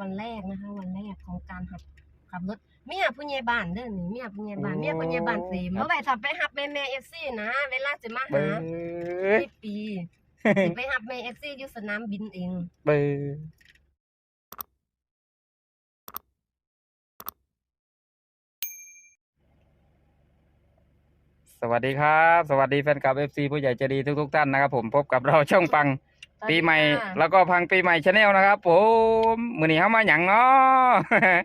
วันแรกนะคะ วันแรกของการหัดขับรถเมียผู้ใหญ่บ้านเด้อนี่เมียผู้ใหญ่บ้านโอ้เมียผู้ใหญ่บ้านเสมครับเมื่อไหร่ถ้าไปหับแม่แม่เอฟซีนะเวลาจะมาเบ้หาอที่ปีสิไปหับแม่เอฟซีอยู่สนามบินเองเบ้อสวัสดีครับ สวัสดีแฟนคลับ FC ผู้ใหญ่ใจดีทุกๆท่านนะครับผมพบกับเราช่องปัง ปีใหม่แล้วก็พังปีใหม่ชาแนลนะครับ ผมมือนี้เข้ามาหยังเนาะ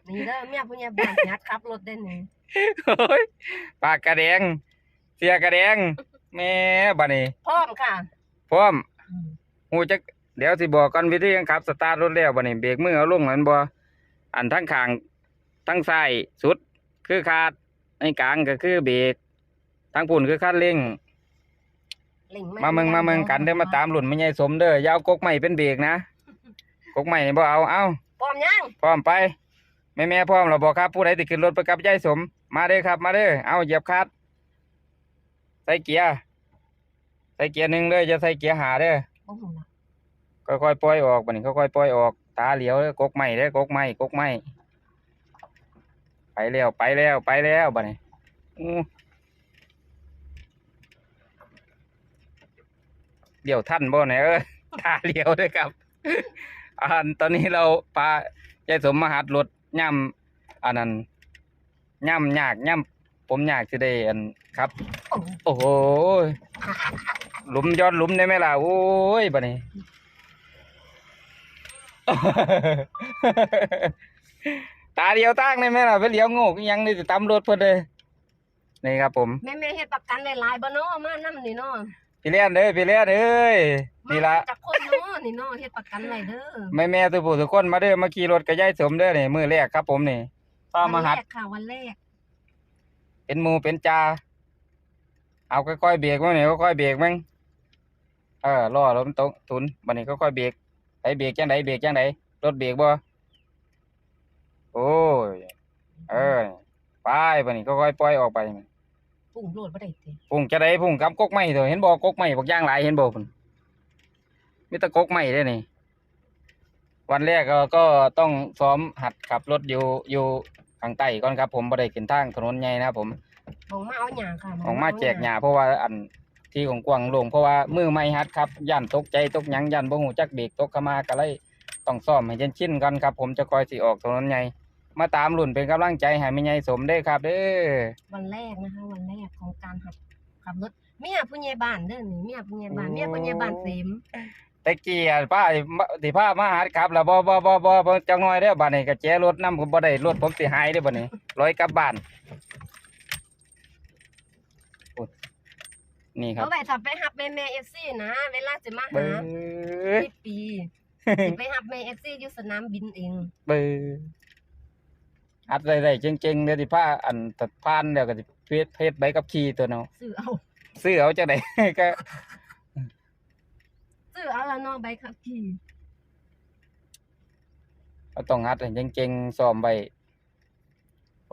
นี่เด้อเมียผู้ใหญ่บ้านยัดขับรถได้นี่โอ้ยปากกระแดง เสียกระแดงแม่บัดนี้พร้อมค่ะพร้อมอืมหูจักเดี๋ยวสิบอกก่อนวิธีการขับสตาร์ทรถแล้วบัดนี้เบรกมือเอาลงนั่นบ่อันทั้งข้างทั้งซ้ายสุดคือคาดในกลางก็คือเบรกทั้งปุ่นคือคันเร่ง เล่งมาเมืองมาเมืองกันเด้อมาตามหลุ่นไม่ใหญ่สมเด้ออยาวกกไม้เป็นเบรกนะกกไม้นี่บ่เอาเอาพร้อมยังพร้อมไปแม่แม่พร้อมแล้วบอกครับผู้ใดติขึ้นรถไปกับยายสม มาเด้อครับ มาเด้อเอาเหยียบคลัดใส่เกียร์ใส่เกียร์หนึ่งเลยจะใส่เกียร์หาเด้อโอ้โหล่ะค่อยๆปล่อยออกบัดนี้ค่อยๆปล่อยออกตาเหลียวเด้อกกไม้เด้อกกไม้กกไม้ไปแล้วไปแล้วไปแล้วบัดนี้ เดี๋ยวท่านบ่เนี่ยเออตาเลียวด้วยครับอันตอนนี้เราปลายายสมมาหัดรถย่ำอันนั้นย่ำยากย่ำผมยากสิได้อันครับ โอ้โหหลุมย้อนหลุมได้ไหมล่ะโอ้ยบัดนี้ตาเดียวตั้งได้ไหมล่ะไปเลี้ยวง่ก็ยังนี่จะตำรถเพิ่นเลยนี่ครับผมแม่แม่เฮ็ดประกันหลายๆบ่เนาะมานำนี่เนาะ พี่เลี้ยนเด้อพี่เลี้ยนเอ้ยนี่ละมาจากคนเนาะนี่เนาะเฮ็ดประกันไว้เด้อแม่แม่ๆทุกผู้ทุกคนมาเด้อมาขี่รถกับยายสมเด้อนี่มือแรกครับผมนี่ป้ามาหัดวันแรกค่ะวันแรก เป็นหมูเป็นจาเอาค่อยๆเบรกมั้งเนี่ยค่อยๆเบรกมั้งเออล้อรถมันตกทุนบัดนี้ค่อยๆเบรกไปเบรกจังไดเบรกจังไดรถเบรกบ่โอ้ยเออไปบัดนี้ค่อยๆปล่อยออกไป ปุ่งโลดบ่ได้ติพุ่งจะได้พุ่งกับกกไม้เถอะเห็นบ่กกไม้บักย่างหลายเห็นบ่พุ่นมีแต่กกไม้เด้อนี่ วันแรกก็ก็ต้องซ้อมหัดขับรถอยู่อยู่ข้างใต้ก่อนครับ ผมบ่ได้ขึ้นทางถนนใหญ่นะครับผมมองมาเอาหยังค่ะออกมาแจกหญ้าเพราะว่าอันที่ของกวางโลงเพราะว่ามือไม่ฮัดครับย่านตกใจตกหยังย่านบ่ฮู้จักเบรกตกเข้ามาก็เลยต้องซ่อมให้จนชินกันครับ ผมจะคอยสิออกถนนใหญ่ มาตามรุ่นเป็นกำลังใจให้แม่ใหญ่สมเด้อครับ เด้อวันแรกนะคะ วันแรกของการหัดขับรถเมียผู้ใหญ่บ้านเด้อนี่เมียผู้ใหญ่บ้านเมียผู้ใหญ่บ้านเสมตะเกียบป้าสิพามาฮัดครับแล้วบ่บ่บ่บ่บ่จังน้อยเด้อบัดนี้ก็แจรถนํผมบ่ได้รถผมสิหายเด้อบัดนี้ร้อยกลับบ้านโอ้ยนี่ครับ เอาไว้ถ้าไปหับแม่แม่เอฟซีนะเวลาจะมาเบ้หาอที่ปีสิไปหับแม่เอฟซีอยู่สนามบินเอง เบือ อัดได้ได้เจ๋งๆเดี๋ยวสิพาอันตัดพานเดี๋ยวก็สิเพชเพชใบกับขี่ตัวเนาะซื้อเอาซื้อเอาจังไดก็ซื้อเอาแล้วเนาะใบขับขี่ก็ต้องอัดให้เจ๋งๆซ้อมไว้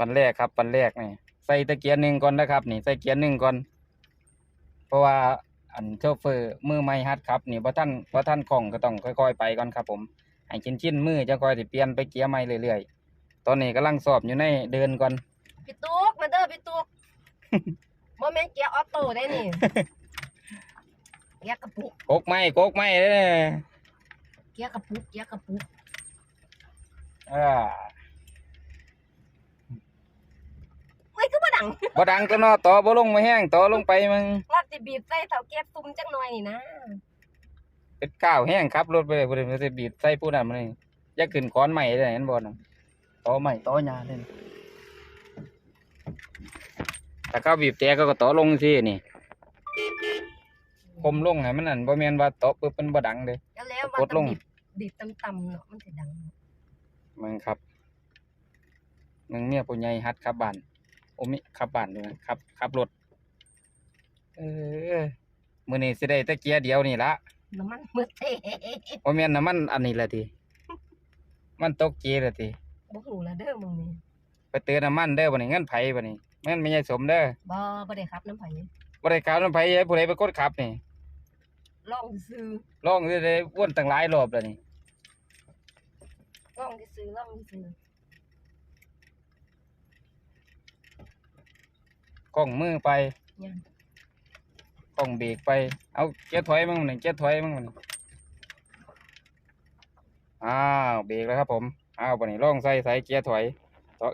วันแรกครับวันแรกนี่ใส่ตะเกียร์หนึ่งก่อนนะครับ นี่ใส่เกียร์หนึ่งก่อน เพราะว่าอันโชเฟอร์มือไม่ฮัดครับนี่พระท่านพระท่านคล่องก็ต้องค่อยๆไปก่อนครับ ผมให้ชิ้นๆมือจะค่อยสิเปลี่ยนไปเกียร์ใหม่เรื่อยๆ ตอนนี้กำลังสอบอยู่ในเดินก่อน พี่ตุ๊กมาเด้อพี่ตุ๊กบ่แม่นเกียร์ออโต้ได้นี่เกียร์กระปุกกกไม้กกไม้เด้อเกียร์กระปุกเกียร์กระปุกอ่าเฮ้ยคือบ่ดังบ่ดังตัวเนาะต่อบ่ลงมาแห้งต่อลงไปมึงว่าสิบีบใส่เสาแก๊สซุ่มจังหน่อยนี่นะเป็นก้าวแห้งครับรถไปเลยบ่ได้บ่ได้บีบใส่ผู้นั้นมานี่อย่าขึ้นขอนใหม่ได้เห็นบ่น่ะ ต่อใหม่ต่อหญ้าเด้นี่ถ้าเขาบีบแต่เขาก็ต่อลงสินี่คมลงให้มันนั่นบ่แม่นว่าต่อปึ๊บมันบ่ดังเด้ แล้วแล้วว่ากดลงต้องบีบบีบต่ำๆเนาะมันสิดังมึงครับมึงเมียผู้ใหญ่ฮัดขับบ้านโอ้มิขับบ้านด้วยนะขับขับรถ เออมื้อนี้สิได้แตะเกียร์เดียวนี่ละ น้ำมันมืดเท่บ่แม่นน้ำมันอันนี้ละติมันตกเกละติ บ่หูละเด้อมึงนี่ไปเตือนน้ำมันเด้อบัดนี้เงินไผบัดนี้เงินไม่ใช่สมเด้อบ่บ่ได้ครับน้ำไผบ่ได้ขับน้ำไผให้ผู้ใดไปกดขับนี่ลองซื้อลองสิได้วนตั้งหลายรอบแล้วนี่โล่องที่ซื้อล่องที่ซื้อกล้องมือไปยังกล้องเบรกไป เอาเกียร์ถอยมั่งหนึ่งเกียร์ถอยมั่งมันอ้าวเบรกแล้วครับผม อ้าววันนี้ล่องใส่ใส่เกียร์ถอย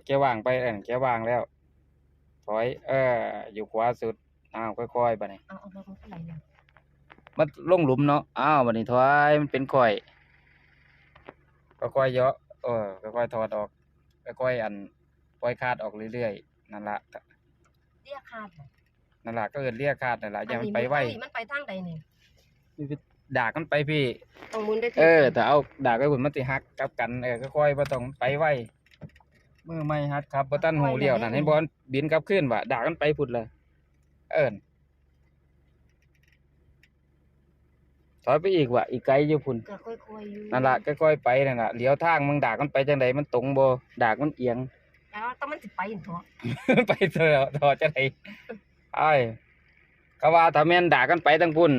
เกียร์ว่างไปเออเกียร์ว่างแล้ว ถอย เออ อยู่ขวาสุดอ้าวค่อยๆบัดนี้เอาเอาลงเท่าไหร่เนี่ยมันลงหลุมเนาะอ้าวบัดนี้ถอยมันเป็นข่อยก็ค่อยเยอะเออค่อยถอดออกค่อยอันปล่อยคาดออกเรื่อยๆนั่นละเรียกขาดนั่นละก็เอินเรียกคาดนั่นละอย่ามันไปไหวมันไปทางใดเนี่ย ดากมันไปพี่ ต้องหมุนได้ทีเออแต่เอาดากไปหุ่นมันสิฮักกลับกันเออค่อยๆบ่ต้องไปไวมือไม่ฮัดครับบ่ตันหูเลี้ยวนั่นเห็นบ่มันบินกลับขึ้นว่ะดากมันไปพุ่นเลยเอิ้นถอยไปอีกว่ะอีกไกลอยู่พุ่นก็ค่อยๆอยู่นั่นล่ะค่อยๆไปนั่นล่ะเลี้ยวทางมึงดากมันไปจังไดมันตรงบ่ดากมันเอียงแล้วต้องมันสิไปอีกตัวไปเถอะถอดจังไดไอ้ก็ว่าถ้าแม่นดากกันไปทางพุ่น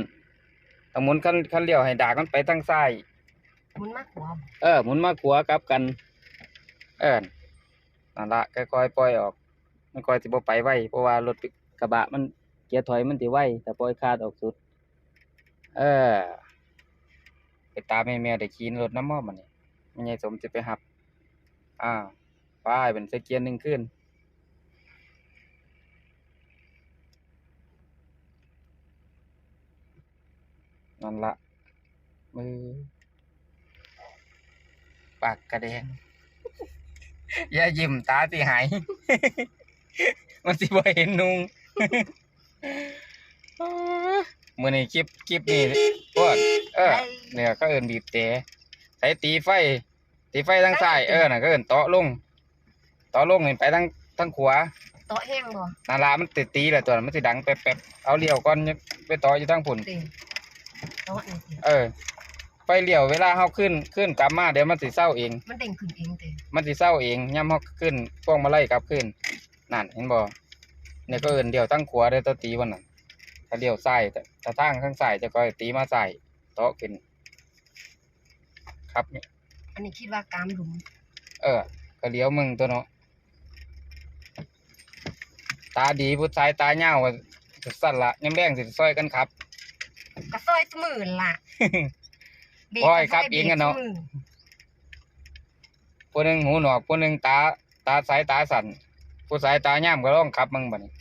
ถ้าหมุนคันคันเลี้ยวให้ดากมันไปทางซ้าย หมุนมากกว่าบ่เออหมุนมาขวากลับกัน เออนั่นละค่อยๆปล่อยออก มันค่อยสิบ่ไปไวเพราะว่ารถกระบะมันเกียร์ถอยมันสิไวแต่ปล่อยคาดออกสุด เออ ไปตามแม่แม่ได้ขี่รถน้ำมอมันนี่ไม่ใช่สมจะไปหับ อ่าป้ายเป็นใส่เกียร์หนึ่งขึ้น นั่นละมือ ปากกระแดงอย่ายิ้มตาสิหาย มันสิบ่เห็นนุงมื้อนี้คลิปคลิปนี้พวกเออเนี่ยก็เอิ้นบีบแต่ใช้ตีไฟ ตีไฟทางซ้ายเออน่ะก็เอิ้นเตาะลงเตาะลงนี่ไปทางทางขวาโต๊ะแห้งบ่นาลามันติดตีแหละตัวนั้นมันสิดังแป๊บๆเอาเลี้ยวก่อนไปต่ออยู่ทางพุ่น เต็มโต๊ะนี่สิเออ ไฟเลี้ยวเวลาเฮาขึ้นขึ้นกลับมาเดี๋ยวมันสิเศร้าเอง มันเด้งขึ้นเองเต็มมันสิเศร้าเองย่ำเฮาขึ้นพวงมาไล่กลับขึ้นนั่นเห็นบ่เนี่ยก็เอิ้นเดียวตั้งขวาได้ตัวตีวันนั้นถ้าเลี้ยวซ้ายแต่ถ้าทางข้างซ้ายจะก็ตีมาซ้ายเตาะขึ้น ครับอันนี้คิดว่ากามหลุม เออ ก็เลี้ยวมึงตัวเนาะตาดีผู้ชายตาเหี่ยวว่าสั่นละยามแรงสิซอยกันครับ กระซอยสมือล่ะเบรกโอ้ยกะซครับอิงอะเนาะบรสมืผู้หนึงหูหนวกผู้หนึงตา ตาสายตาสั่นผู้สายตาย่ามก็ร้องขับมึงบัดนี้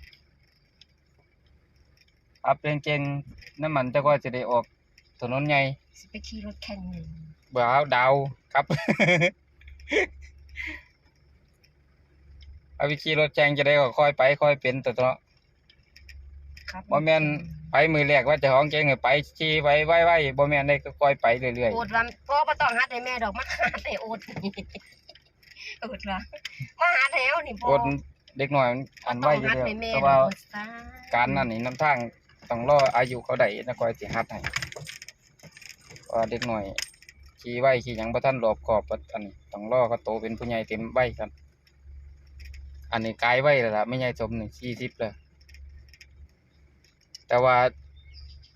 ขับเก่งๆน้ำมันจะก็จะได้ออกถนนใหญ่สิไปขี่รถแข่งนี่เบื่อเอาดาวครับเอาไปขี่รถแจงจะได้ก็ค่อยไปค่อยเป็นแต่ตัวครับบ่แม่น ไปมือแรกว่าเจะห้าของเก่งให้ไปขี่ไว้ไว้ไว้บ่แม่นได้ก็ค่อยไปเรื่อยโอดว่าพ่อบ่ต้องหัดให้แม่ดอกมาหาให้โอดนี่โอดว่ามาหาแถวนี่ๆพ่ออดเด็กน้อยมันอันไว้อยู่บ่ต้แล้วงหัดให้แม่แต่ดว่าอกซ่าการนั่นนี่น้ำทางต้องรออายุเขาได้นะค่อยสิฮัดให้เพราะว่าเด็กน้อยขี่ไว้ขี่หยังบ่ทันรอบคอบว่าอันนี้ต้องรอเขาโตเป็นผู้ใหญ่เต็มใบกันอันนี้กายไว้แล้วล่ะไม่ใหญ่สมนี่40แล้ว แต่ว่า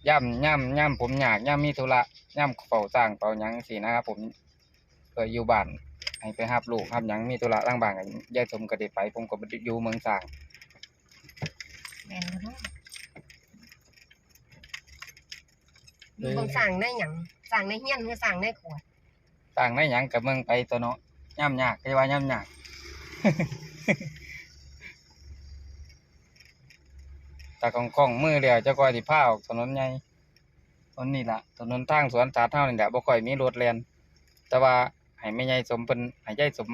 ย่ำย่ำย่ำผมอยากย่ำมีธุระย่ำเฝ้าสร้างเฝ้าหยังสินะครับผมเคยอยู่บ้านให้ไปรับลูกรับหยังมีธุระต่างบ้านก็ยายสมก็ได้ไป ผมก็บ่ได้อยู่เมืองสร้างแม่นบ่เนาะมีบ่สั่งได้หยังสั่งในเฮียนหรือสั่งในขวดต่างในหยังกับเมืองไปตัวเนาะย่ำยากที่ว่าย่ำยาก แต่ของของมือเดียวจะก้อยสิพาออกถนนใหญ่ถนนนี่ล่ะถนนทางสวนสาธารณะนี่แหละบ่ค่อยมีรถแลนแต่ว่าให้แม่ใหญ่สมเพิ่นให้ยายสม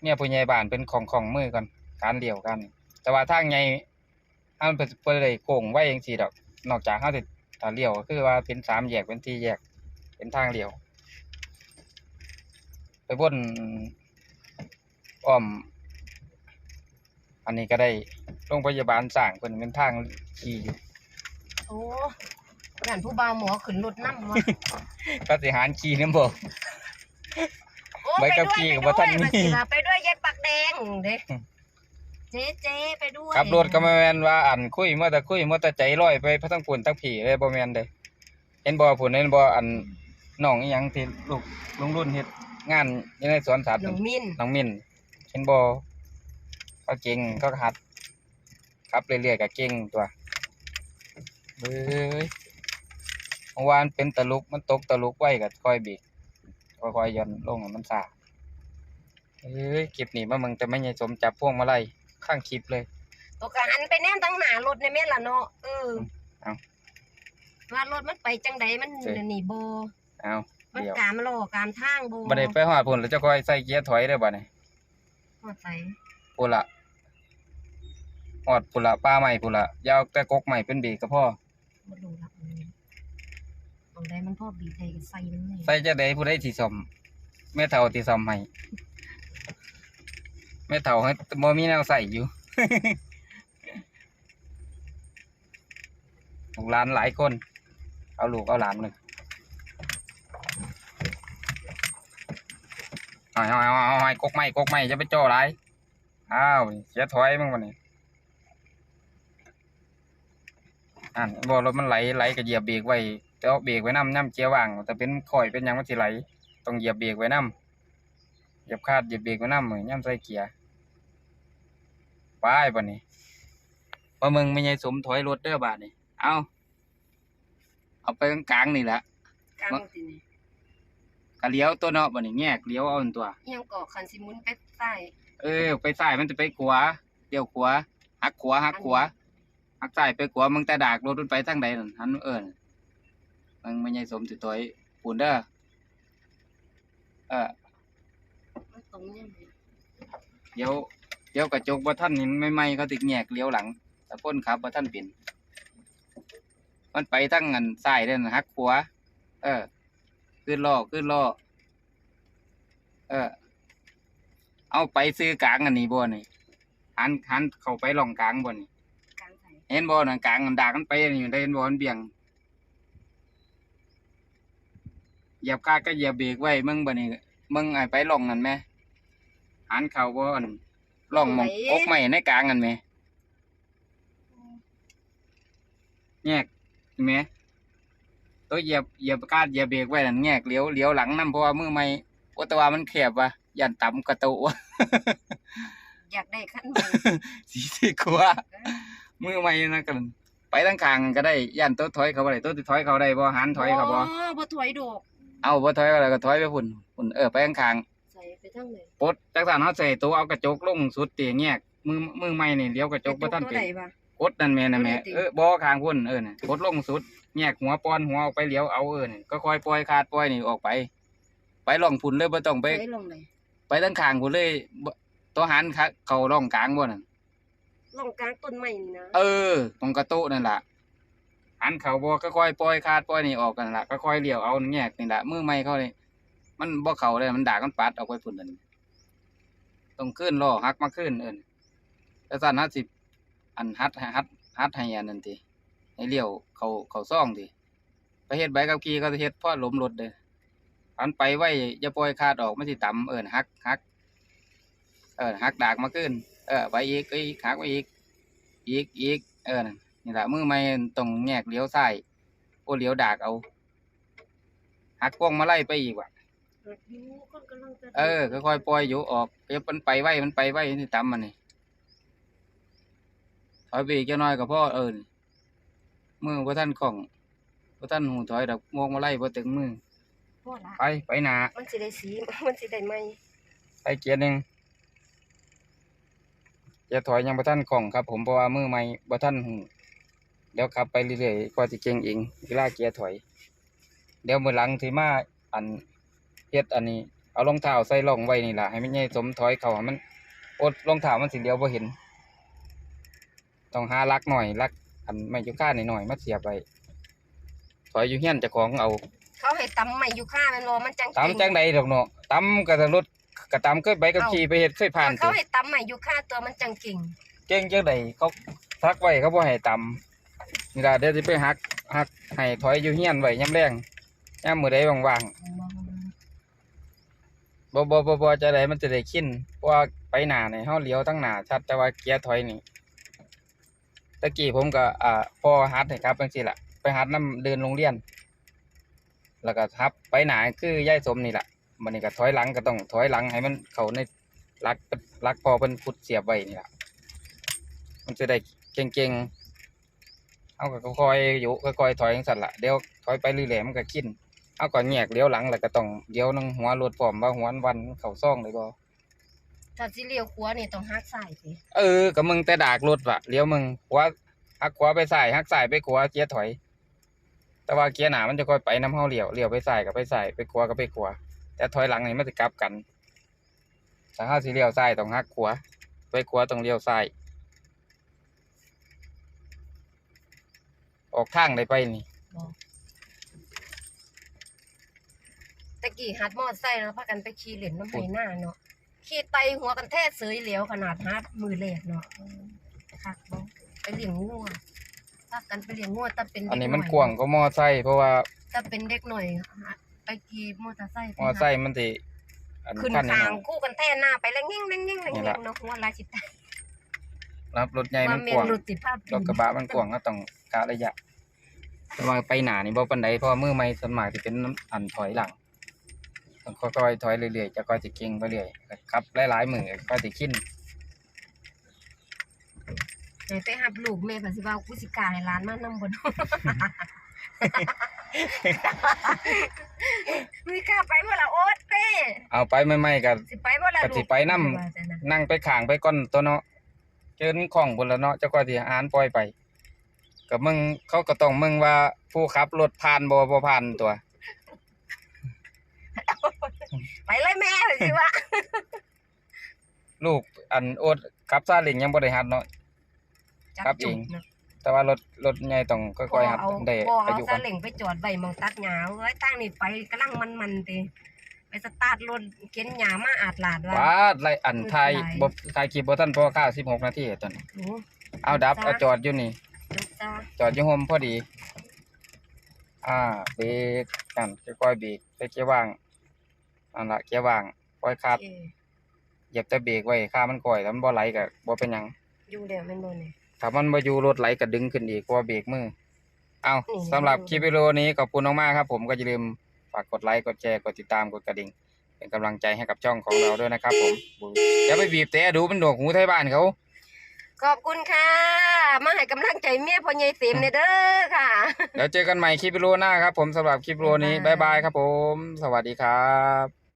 เมียผู้ใหญ่บ้านเป็นของของมือก่อนการเลี้ยวกัน แต่ว่าทางใหญ่ถ้ามันเป็นเปิดเลยโค้งไว้จังซี่ดอก นอกจากเฮาสิถ้าเลี้ยวก็คือว่าเป็นสามแยกเป็นสี่แยก เป็นทางเลี้ยว ไปบนอ้อม อันนี้ก็ได้โรงพยาบาลสร้างเพิ่นเป็นทางขี่อยู่โอ้ยันผู้บ่าวหมอขึ้นรถนำวะก็สิหารขี่นำบ่โอ้ใบขับขี่กับบ่ทันมีไปด้วยไปด้วยยายปากแดงเด้เจ๊เจ๊ไปด้วยขับรถก็บ่แม่นว่าอันคุยมาแต่คุยมาแต่ใจลอยไปพระทั้งปุ่นทั้งผีเลยบ่แม่นเด้เห็นบ่พุ่นเห็นบ่อันน้องอีหยังที่ลูกลุงรุ่นเฮ็ดงานอยู่ในสวนสัตว์น้องมินน้องมินเห็นบอ ก็เก่งก็หัดขับเรื่อยๆก็เก่งตัวเบ้ยเมื่อวานเป็นตะลุกมันตกตะลุกไว้ก็ค่อยเบีกค่อยๆหย่อนลงให้มันสาเอ้ยคลิปนี้มามึงแต่ไม่ใช่สมจับพวงมาลัยข้างคลิปเลยตัวกหันไปแนมทั้งหน้ารถในแม่นล่ะเนาะเออเอาว่ารถมันไปจังใดมันเสร็จนี่บ่เอามันเดี๋ยวกามล้อกามทางบ่บันไดไปหอดพุ่นแล้วเจะค่อยใส่เกียร์ถอยได้อบ่เนี่ยฮอดไส พุ่นละหอดพุ่นละป้าใหม่พุ่นละอยาวแต่กกใหม่เป็นเบีกก็พ่อบ่รู้ละอืมตรงใดมันพอบีบได้ก็ใส่มันเลยใส่จะได้ผู้ใดที่ซ่อมแม่เฒ่าที่ซ่อมให้แม่เฒ่าให้บ่มีแนวใส่อยู่ ลูกหลานหลายคน เอาลูกเอาหลานเลยเอาเอาเอาเอาให้กกไม้กกไม้จะไปจ่อหลาย อ้าวนี่เสียถอยมึงวันนี้อ่านบ่รถมันไหลไหลก็เหยียบเบรกไว้แต่เอาเบรกไว้นำย่ำเกียร์ว่างแต่เป็นข่อยเป็นหยังมันสิไหลต้องเหยียบเบรกไว้นำเหยียบคาดเหยียบเบรกไว้นำเหมือนย่ำใส่เกียร์ไปบ่นี้พอมึงไม่ใช่สมถอยรถเด้อบาดนี่เอาเอาไปกลางๆนี่แหละกลางสินี่ก็เลี้ยวตัวเนาะบ่นี่แงกเลี้ยวเอาอันตัวอิหยังก่อคันสิหมุนไปใต้ เออ ไปซ้ายมันจะไปขวาเลี้ยวขวาหักขวาหักขวาหักซ้ายไปขวามึงแต่ดากรถมันไปทางใดนั่นหันเอิ้นมึงไม่ใช่สมสิถอยปูนเด้อเออเดี๋ยวเดี๋ยวกระจกบ่ทันนี่ไม่ไม่เขาติดแงกเลี้ยวหลังต่พ้นขับบ่ทันเป็นมันไปทางอันซ้ายเด้อนั่นหักขวาเออ ขึ้นล้อขึ้นล้อเออ เอาไปซื้อกลางอันนี้บ่นี่หันหันเข้าไปล่องกลางบ่นี่กลางใส่เห็นบ่นั่นกลางมันดากมันไปอันนี่ได้เห็นบ่มันเบี่ยงเหยียบคาดก็เหยียบเบรกไว้มึงบ่นี่มึงไอ้ไปล่องนั่นแหมหันเข้าบ่อันล่องหมองกกไม้ในกลางนั่นแหมแยกเห็นไหมตัวเหยียบเหยียบคาดเหยียบเบรกไว้นั่นแยกเลี้ยวเลี้ยวหลังนํเพราะว่ามือใหม่ว่าแต่ว่ามันแคบว่ะ ยันต่ำกระตุวะอยากได้ขั้นบนสีที่กว่ามือใหม่นะกันไปทางข้างก็ได้ย่านตัวถอยเขาบ่ได้ตัวที่ถอยเขาได้บ่หันถอยเขาบ่อ๋อบ่ถอยดอกเอาบ่ถอยก็ได้ก็ถอยไปพุ่นพุ่นเออไปข้างข้างใส่ไปทางไหนๆปลดจักสันเฮาใส่ตัวเอากระจกลงสุดตีแยกมือมือใหม่นี่เลี้ยวกระจกบ่ทันตัวเป็นใดวะกดนั่นแม่น่ะแม่ตัวไหนติเออบ่ข้างพุ่นเออน่ะกดลงสุดแยกหัวปอนหัวออกไปเลี้ยวเอาเออนี่ก็ค่อยปล่อยคาดปล่อยนี่ออกไป ไปล่องพุ่นเลยบ่ต้องไป ไปลงเลยไปทางข้างพุ่นเลยบ่ตัวหันเขาเข้าร่องกลางบ่นั่นลงกลางต้นไม้นี่นะเออ ตรงกระโต๊ะนั่นแหละหันเขาบอก็ค่อยปล่อยคาดปล่อยนี่ออกกันละก็ค่อยเลี้ยวเอาแงกนี่แหละมือไม่เขาเลยมันบ่เขาเลยมันด่ากันปัดออกไปพุ่นนั่นต้องขึ้นล้อหักมาขึ้นเอินแต่สั่นฮัดสิอันฮัดฮัดฮัดให้อันนั่นทีให้เลี้ยวเขาเขาซ่องทีไปเฮ็ดใบกับขี่เขาจะเฮ็ดเพราะล้มรถเด้อ อันไปไว้อย่าปล่อยคาดออกมันสิต่ำเอินหักหัก เออหักดากมาขึ้น เออไปอีกก็อีกหักไปอีก อีกอีกเออนั่นนี่แหละมือไม่ต้องแงกเลี้ยวซ้ายโอ้เลี้ยวดากเอาหักพวงมาไล่ไปอีกว่ะเออค่อยๆปล่อยอยู่ออกเดี๋ยวมันไปไว้มันไปไว้นี่ตามมันนี่ถอยไปอีกจะน้อยกับพ่อเออนี่มือพระท่านของพระท่านหูถอยดอกมวงมาไล่พอถึงมือ พ่อละไปไปหนามันสิได้สี มันสิได้ไหมไปเกียร์หนึ่งจะถอยยังพระท่านของครับ ผมเพราะว่ามือไม่พระท่านหูเดี๋ยวขับไปเรื่อยๆกว่าจะเก่งเองเวลาเกียร์ถอย เดี๋ยวมือหลังที่มาอันเฮ็ดอันนี้ เอารองเท้าใส่ร่องไว้นี่ล่ะให้มันใหญ่สมถอยเขาให้มันอดรองเท้ามันสิเลี้ยวบ่เห็น ต้องหาลักหน่อยลักอันไม่อยู่ค่าหน่อยๆมาเสียบไว้ถอยอยู่เฮียนเจ้าของเอา เขาให้ตำใหม่อยู่ข้ามันรอมันจังตำจังใดดอกเนาะตำก็จะรถก็ตำเคยไปกับขี่ไปเฮ็ดเคยผ่านเขาติให้ตำใหม่อยู่ข้าตัวมันจังเก่งเก่งจังใดเขาทักไว้เขาบ่ให้ตำนี่ล่ะเดี๋ยวสิไปหักหักให้ถอยอยู่เฮียนไว้ยามแรงยามมื้อใดว่างๆบ่บ่บ่บ่จะได้มันจะได้ขินเพราะว่าไปหน้านี่เฮาเลี้ยวทั้งหน้าชัดแต่ว่าเกียร์ถอยนี่ตะกี้ผมก็อ่าพอฮัดให้ครับจังซี่ล่ะไปฮัดนํเดินโรงเรียน แล้วก็ทับไปหน้าคือยายสมนี่ล่ะมันนี่ก็ถอยหลังก็ต้องถอยหลังให้มันเข้าในลักลักพอเพิ่นพุดเสียบไว้นี่ล่ะมันจะได้เก่งๆเอาก็ค่อยๆอยู่ค่อยๆถอยจังซั่นล่ะเดี๋ยวถอยไปเรื่อยๆมันก็กินเอาก็แยกเลี้ยวหลังแล้วก็ต้องเลี้ยวนึงหัวรถพร้อมว่าหัววันเข้าซ่องเลยบ่ถ้าสิเลี้ยวขวานี่ต้องหักซ้ายสิเออก็มึงแต่ดากรถว่ะเลี้ยวมึงขวาหักขวาไปซ้ายหักซ้ายไปขวาเกียร์ถอย แต่ว่าเกียร์หนามันจะค่อยไปน้ำเฮาเลี้ยวเลี้ยวไปซ้ายก็ไปซ้ายไปขวาก็ไปขวาแต่ถอยหลังนี่มันจะกลับกันถ้าเฮาสิเลี้ยวซ้ายต้องหักขวาไปขวาต้องเลี้ยวซ้ายออกทางได้ไปนี่ ตะกี้หัดมอไซค์แล้วพากันไปขี่เล่นน้ำไหหน้าเนาะขี่ไตหัวกันแท้เสยเหลียวขนาดฮัดมือแรกเนาะคักบ่ไปเลี้ยงงัว พากันไปเลี้ยงงัวแต่เป็นเด็อันนี้หมันกว้างก็มอไซค์เพราะว่าถ้าเป็นเด็กหน่อยหัดไปขี่มอเตอร์ไซค์มอไซค์มันสิอันขึ้นคันนี้ทางเนาะ คู่กันแท้หน้าไปแล้วงิ่งๆงิ่งๆนี่งิ่งล่ะๆเนาะหัวลายสิตายรับรถใหญ่ว่ามันเมกนว้างรถติดภาพรถกระบะมันกว้างก็ต้องกะระยะ แต่ว่าไปหนานี่บ่ปานใดเพราะว่ามือใหม่ส่วนมากสิเป็นอันถอยหลังต้องค่อยๆถอยเรื่อยๆจะค่อยสิเก่งไปเรื่อยครับหลายๆมือก็สิขิ้น ไหนไปหับลูกแม่ปสิว่ากูสิกล้าให้ร้านมานำบ่เนาะมีกล้าไปเมื่อละโอ๊ตเต้เอาไปใหม่ๆก็สิไปเมื่อละก็สิไปนำว่าจังนะนั่งไปข้างไปก่อนตัวเนาะเจินของบนละเนาะเจ้าก็สิอ่านปล่อยไปก็มึงเขาก็ต้องมึงว่าผู้ขับรถผ่านบ่บ่ผ่านตัว ไปเลยแม่สิว่าลูกอันโอดขับซาเล้งยังบ่ได้หัดเนาะ ครับเองจัจุกนะแต่ว่ารถรถใหญ่ต้องค่อยๆหัดเอาได้บ่อาเอายุซาก่อนเล้งไปจอดไว้หมองตัดหญ้าเอ้ยตั้งนี่ไปกำลังมันๆติไปสตาร์ทรถเข็นหญ้ามาอาดลาดว่าว้าไล่อันไทยหลายบ่ไทยคลิปบ่ทันพอค่า16นาทีตอนนี้โอ้เอาดับเอาจอดอยู่นี่จบจ้าจอดอยู่โฮมพอดี อ่าเบรกกันค่อยๆเบรกไปเกียร์ว่างนั่นล่ะเกียร์ว่างปล่อยคาดโอเคเหยียบแต่เบรกไว้ค่ามันก่อยแล้วมันบ่ไหลก็บ่เป็นหยังอยู่แล้วแม่นบ่นี่ ถ้ามันมาอยู่รถไหลก็ดึงขึ้นอีกเพราะว่าเบรกมือ เอาอืมสำหรับคลิปวิดีโอนี้ขอบคุณมากๆครับ ผมก็อย่าลืมฝากกดไลค์กดแชร์กดติดตามกดกระดิ่ง เป็นกำลังใจให้กับช่องของเราด้วยนะครับ ผมอย่าไปบีบแต่ดูมันหนวกหูไทยบ้านเขา ขอบคุณค่ะ มาให้กำลังใจเมียพ่อใหญ่เต็มเนี่ยเด้อค่ะเดี๋ยวเจอกันใหม่คลิปวิดีโอหน้าครับ ผมสำหรับคลิปวิดีโอนี้บ๊าบ๊ายยบาบายยครับ ผม สวัสดีครับ